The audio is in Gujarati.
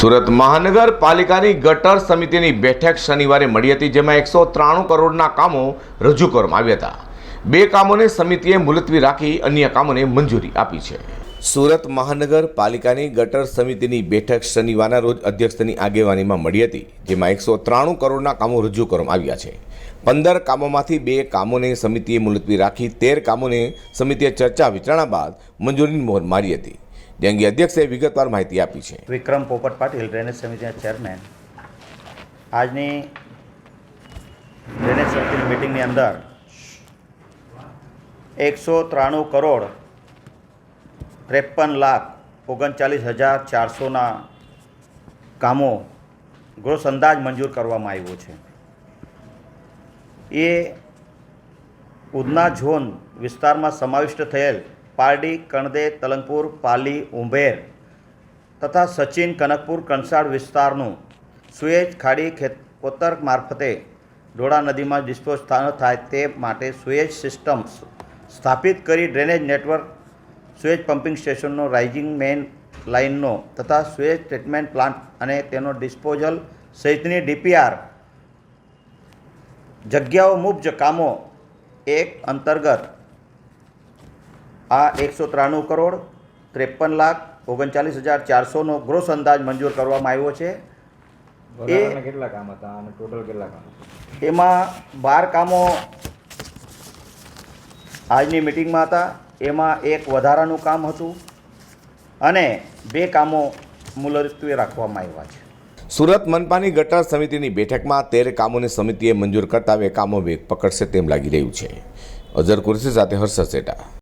સુરત મહાનગરપાલિકાની ગટર સમિતિની બેઠક શનિવારે મળી હતી, જેમાં એકસો ત્રાણું કરોડના કામો રજૂ કરવામાં આવ્યા હતા. બે કામોને સમિતિએ મુલતવી રાખી, અન્ય કામોને મંજૂરી આપી છે. સુરત મહાનગરપાલિકાની ગટર સમિતિની બેઠક શનિવારના રોજ અધ્યક્ષની આગેવાનીમાં મળી હતી, જેમાં એકસો ત્રાણું કરોડના કામો રજૂ કરવામાં આવ્યા છે. પંદર કામોમાંથી બે કામોને સમિતિએ મુલતવી રાખી, તેર કામોને સમિતિએ ચર્ચા વિચારણા બાદ મંજૂરીની મોહર મારી હતી. જે અંગે અધ્યક્ષે વિગતવાર માહિતી આપી છે. વિક્રમ પોપટ પાટીલ, ડ્રેનેજ સમિતિના ચેરમેન. આજની ડ્રેનેજ સમિતિની મિટિંગની અંદર એકસો ત્રાણું કરોડ ત્રેપન લાખ ઓગણચાલીસ હજાર ચારસોના કામો ગ્રોસ અંદાજ મંજૂર કરવામાં આવ્યો છે. એ ઉધના ઝોન વિસ્તારમાં સમાવિષ્ટ થયેલ પારડી, કણદે, તલંગપુર, પાલી, ઉંભેર તથા સચિન, કનકપુર, કંસાળ વિસ્તારનું સુએજ ખાડી ખેત, કોતર મારફતે ડોળા નદીમાં ડિસ્પોઝ થાય તે માટે સુએજ સિસ્ટમ સ્થાપિત કરી ડ્રેનેજ નેટવર્ક સુએજ પમ્પિંગ સ્ટેશનનો રાઇઝિંગ મેઇન લાઇનનો તથા સુએજ ટ્રીટમેન્ટ પ્લાન્ટ અને તેનો ડિસ્પોઝલ સહિતની ડીપીઆર જગ્યાઓ મુજબ કામો એક અંતર્ગત આ એકસો ત્રાણું કરોડ ત્રેપન લાખ ઓગણચાલીસ હજાર ચારસોનો ગ્રોસ અંદાજ મંજૂર કરવામાં આવ્યો છે. એ કેટલા કામ હતા? અને ટોટલ કેટલા કામ હતા? એમાં બાર કામો આજની મિટિંગમાં હતા. એમાં એક વધારાનું કામ હતું અને બે કામો મુલતવી રાખવામાં આવ્યા છે. સુરત મનપાની ગટર સમિતિની બેઠકમાં તેર કામોને સમિતિએ મંજૂર કરતા બે કામો વેગ પકડશે તેમ લાગી રહ્યું છે. અઝર કુરશી સાથે હર્ષ સેટા.